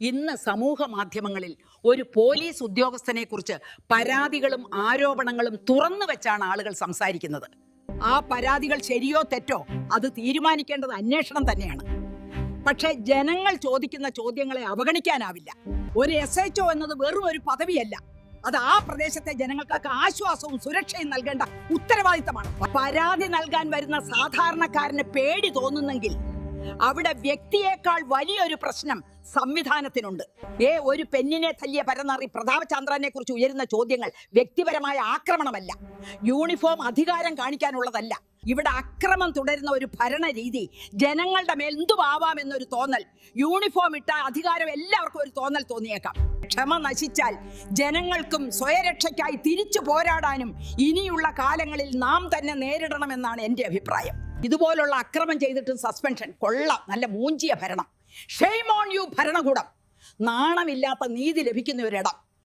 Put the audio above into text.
ഇന്ന് സമൂഹ മാധ്യമങ്ങളിൽ ഒരു പോലീസ് ഉദ്യോഗസ്ഥനെ കുറിച്ച് പരാതികളും ആരോപണങ്ങളും തുറന്നു വെച്ചാണ് ആളുകൾ സംസാരിക്കുന്നത്. ആ പരാതികൾ ശരിയോ തെറ്റോ അത് തീരുമാനിക്കേണ്ടത് അന്വേഷണം തന്നെയാണ്. പക്ഷേ ജനങ്ങൾ ചോദിക്കുന്ന ചോദ്യങ്ങളെ അവഗണിക്കാനാവില്ല. ഒരു എസ് എച്ച് ഒ എന്നത് വെറും ഒരു പദവിയല്ല. അത് ആ പ്രദേശത്തെ ജനങ്ങൾക്ക് ആശ്വാസവും സുരക്ഷയും നൽകേണ്ട ഉത്തരവാദിത്തമാണ്. പരാതി നൽകാൻ വരുന്ന സാധാരണക്കാരന് പേടി തോന്നുന്നെങ്കിൽ അവിടെ വ്യക്തിയേക്കാൾ വലിയൊരു പ്രശ്നം സംവിധാനത്തിനുണ്ട്. ഏ ഒരു പെണ്ണിനെ തല്ലിയ പരന്നറി പ്രതാപചന്ദ്രനെ കുറിച്ച് ഉയരുന്ന ചോദ്യങ്ങൾ വ്യക്തിപരമായ ആക്രമണമല്ല. യൂണിഫോം അധികാരം കാണിക്കാനുള്ളതല്ല. ഇവിടെ അക്രമം തുടരുന്ന ഒരു ഭരണരീതി ജനങ്ങളുടെ മേൽ എന്തുമാവാമെന്നൊരു തോന്നൽ യൂണിഫോം ഇട്ട അധികാരം എല്ലാവർക്കും ഒരു തോന്നൽ തോന്നിയേക്കാം. ക്ഷമ നശിച്ചാൽ ജനങ്ങൾക്കും സ്വയരക്ഷയ്ക്കായി തിരിച്ചു പോരാടാനും ഇനിയുള്ള കാലങ്ങളിൽ നാം തന്നെ നേരിടണമെന്നാണ് എന്റെ അഭിപ്രായം. ഇതുപോലുള്ള അക്രമം ചെയ്തിട്ടും സസ്പെൻഷൻ കൊള്ള. നല്ല മൂഞ്ചിയ ഭരണം. ഷെയ്മോൺ യു ഭരണകൂടം. നാണമില്ലാത്ത നീതി ലഭിക്കുന്ന ഒരിടം